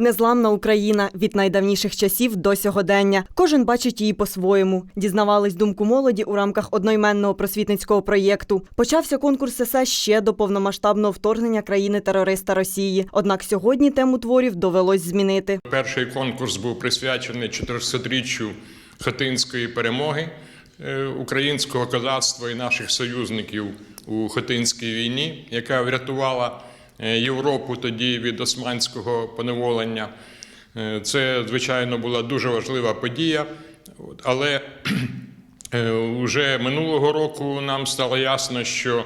Незламна Україна від найдавніших часів до сьогодення. Кожен бачить її по-своєму. Дізнавались думку молоді у рамках одноіменного просвітницького проєкту. Почався конкурс есе ще до повномасштабного вторгнення країни-терориста Росії. Однак сьогодні тему творів довелось змінити. Перший конкурс був присвячений 400-річчю Хотинської перемоги е, українського козацтва і наших союзників у Хотинській війні, яка врятувала Європу тоді від османського поневолення. Е, Це, звичайно, була дуже важлива подія, але вже минулого року нам стало ясно, що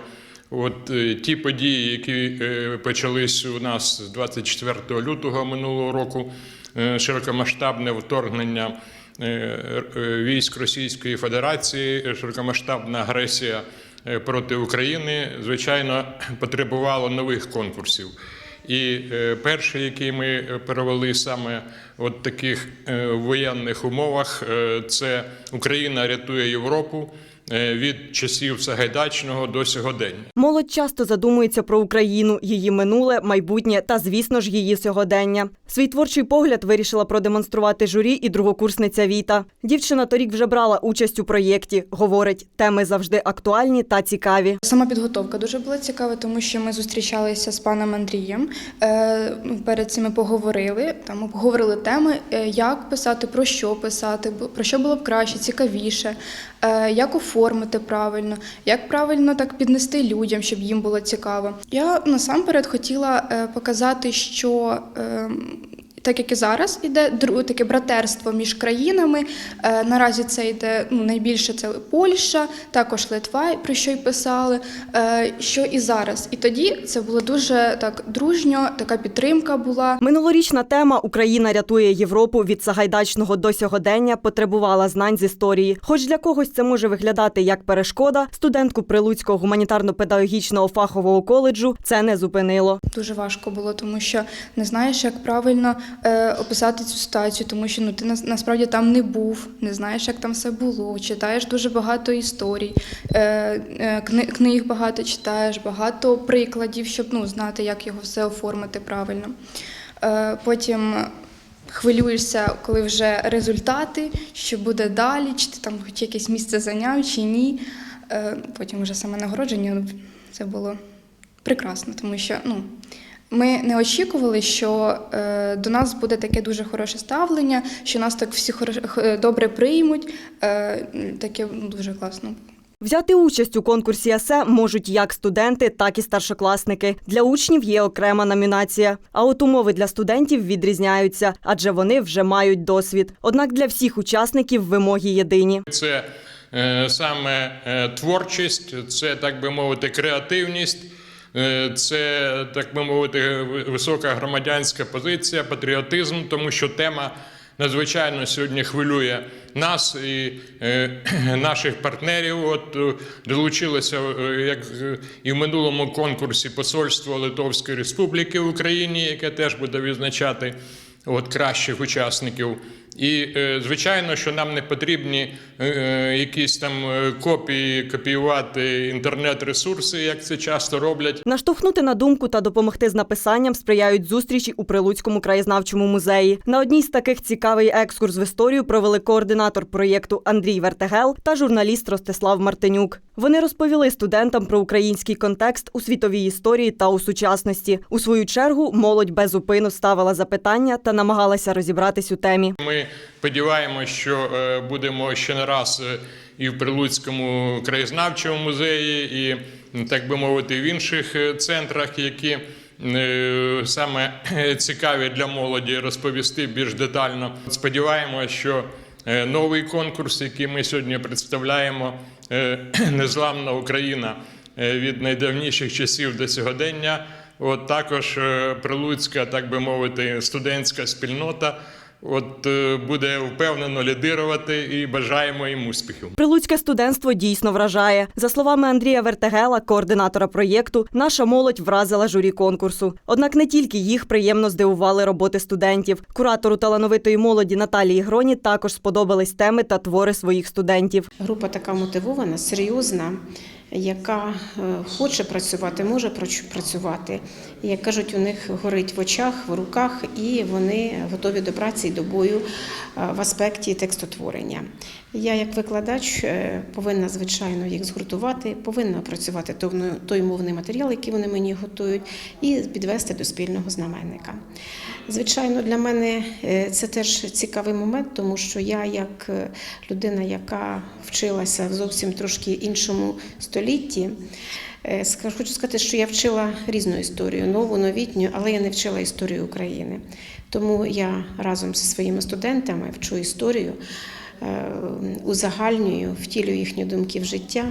От е, ті події, які е, почались у нас 24 лютого минулого року, е, широкомасштабне вторгнення е, е, військ Російської Федерації, е, широкомасштабна агресія е, проти України, звичайно, потребувало нових конкурсів. І е, перший, який ми провели саме от таких е, воєнних умовах, е, це Україна рятує Європу е, від часів Сагайдачного до сьогодення. Молодь часто задумується про Україну, її минуле, майбутнє та, звісно ж, її сьогодення. Свій творчий погляд вирішила продемонструвати журі і другокурсниця Віта. Дівчина торік вже брала участь у проєкті. Говорить, теми завжди актуальні та цікаві. Сама підготовка дуже була цікава, тому що ми зустрічалися з паном Андрієм. Е, перед цим ми поговорили. Там обговорили теми, е, як писати, про що писати, про що було б краще, цікавіше, е, як оформити правильно, як правильно так піднести людям, щоб їм було цікаво. Я насамперед хотіла е, показати, що. Так як і зараз іде таке братерство між країнами. Е, наразі це йде ну, найбільше це Польща, також Литва, про що й писали. Е, що і зараз. І тоді це було дуже так дружньо, така підтримка була. Минулорічна тема Україна рятує Європу від Сагайдачного до сьогодення потребувала знань з історії. Хоч для когось це може виглядати як перешкода, студентку Прилуцького гуманітарно-педагогічного фахового коледжу це не зупинило. Дуже важко було, тому що не знаєш, як правильно е, описати цю ситуацію, тому що ну ти нас- насправді там не був, не знаєш, як там все було. Читаєш дуже багато історій, е, е, кни- книг багато читаєш, багато прикладів, щоб ну знати, як його все оформити правильно. Е, потім хвилюєшся, коли вже результати, що буде далі, чи ти там хоч якесь місце зайняв, чи ні. Е, потім вже саме нагородження ну, це було прекрасно, тому що ну, ми не очікували, що е, до нас буде таке дуже хороше ставлення, що нас так всі хорош- добре приймуть. Е, таке ну, дуже класно. Взяти участь у конкурсі есе можуть як студенти, так і старшокласники. Для учнів є окрема номінація. А от умови для студентів відрізняються, адже вони вже мають досвід. Однак для всіх учасників вимоги єдині. Це е, саме е, творчість, це, так би мовити, креативність, е, це, так би мовити, висока громадянська позиція, патріотизм, тому що тема надзвичайно сьогодні хвилює нас і е, наших партнерів. От е, долучилося, е, як е, і в минулому конкурсі посольство Литовської Республіки в Україні, яке теж буде відзначати от кращих учасників. І е, звичайно, що нам не потрібні е, е, якісь там копії, копіювати інтернет-ресурси, як це часто роблять. Наштовхнути на думку та допомогти з написанням сприяють зустрічі у Прилуцькому краєзнавчому музеї. На одній з таких цікавий екскурс в історію провели координатор проєкту Андрій Вертегел та журналіст Ростислав Мартинюк. Вони розповіли студентам про український контекст у світовій історії та у сучасності. У свою чергу молодь без зупину ставила запитання та намагалася розібратись у темі. Ми сподіваємося, що е, будемо ще не раз е, і в Прилуцькому краєзнавчому музеї, і, так би мовити, в інших е, центрах, які саме цікаві для молоді розповісти більш детально. Сподіваємося, що новий конкурс, який ми сьогодні представляємо, Незламна Україна від найдавніших часів до сьогодення. От також прилуцька, так би мовити, студентська спільнота. От е, буде впевнено лідирувати і бажаємо їм успіхів. Прилуцьке студентство дійсно вражає. За словами Андрія Вертегела, координатора проєкту, наша молодь вразила журі конкурсу. Однак не тільки їх приємно здивували роботи студентів. Куратору талановитої молоді Наталії Гроні також сподобались теми та твори своїх студентів. Група така мотивована, серйозна. Яка е, хоче працювати, може працювати. Як кажуть, у них горить в очах, в руках, і вони готові до праці і до бою е, в аспекті текстотворення. Я, як викладач, е, повинна звичайно їх згуртувати, повинна працювати той- мовний матеріал, який вони мені готують, і підвести до спільного знаменника. Звичайно, для мене це теж цікавий момент, тому що я, як людина, яка вчилася в зовсім трошки іншому столітті, е, скажу- хочу сказати, що я вчила різну історію, нову, новітню, але я не вчила історію України. Тому я разом зі своїми студентами вчу історію. е, Узагальнюю, втілюю їхні думки в життя,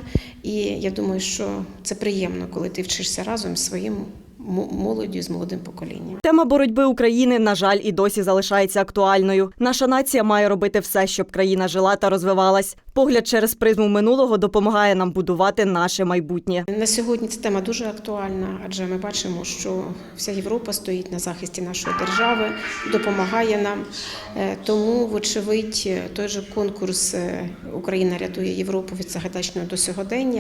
і я думаю, що це приємно, коли ти вчишся разом з своїм мо- молоддю, з молодим поколінням. Тема боротьби України, на жаль, і досі залишається актуальною. Наша нація має робити все, щоб країна жила та розвивалась. Погляд через призму минулого допомагає нам будувати наше майбутнє. На сьогодні ця тема дуже актуальна, адже ми бачимо, що вся Європа стоїть на захисті нашої держави, допомагає нам. Е, Тому, вочевидь, той же конкурс е, Україна рятує Європу від сагатачного до сьогодення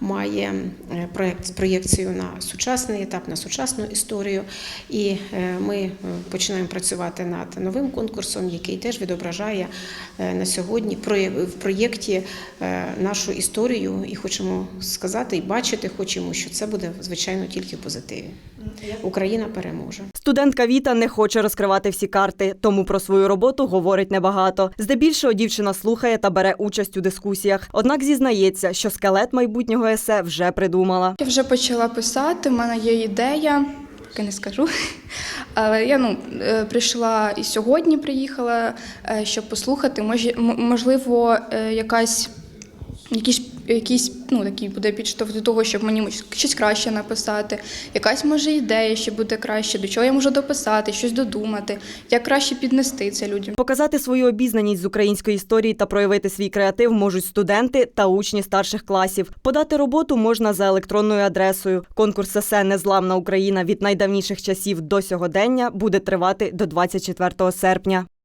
має е, проєкт з проєкцією на сучасний етап, на сучасну історію. І е, ми е, починаємо працювати над новим конкурсом, який теж відображає на сьогодні в проєкті нашу історію і хочемо сказати і бачити хочемо, що це буде звичайно тільки в позитиві. Україна переможе. Студентка Віта не хоче розкривати всі карти, тому про свою роботу говорить небагато. Здебільшого дівчина слухає та бере участь у дискусіях. Однак зізнається, що скелет майбутнього есе вже придумала. Я вже почала писати, в мене є ідея, поки не скажу. Але я ну, е, прийшла і сьогодні приїхала, е, щоб послухати. Може, можливо, е, якась. Якийсь, якийсь ну, такий буде підштовх до того, щоб мені щось краще написати, якась може ідея, що буде краще, до чого я можу дописати, щось додумати, як краще піднести це людям. Показати свою обізнаність з української історії та проявити свій креатив можуть студенти та учні старших класів. Подати роботу можна за електронною адресою. Конкурс есе Незламна Україна від найдавніших часів до сьогодення буде тривати до 24 серпня.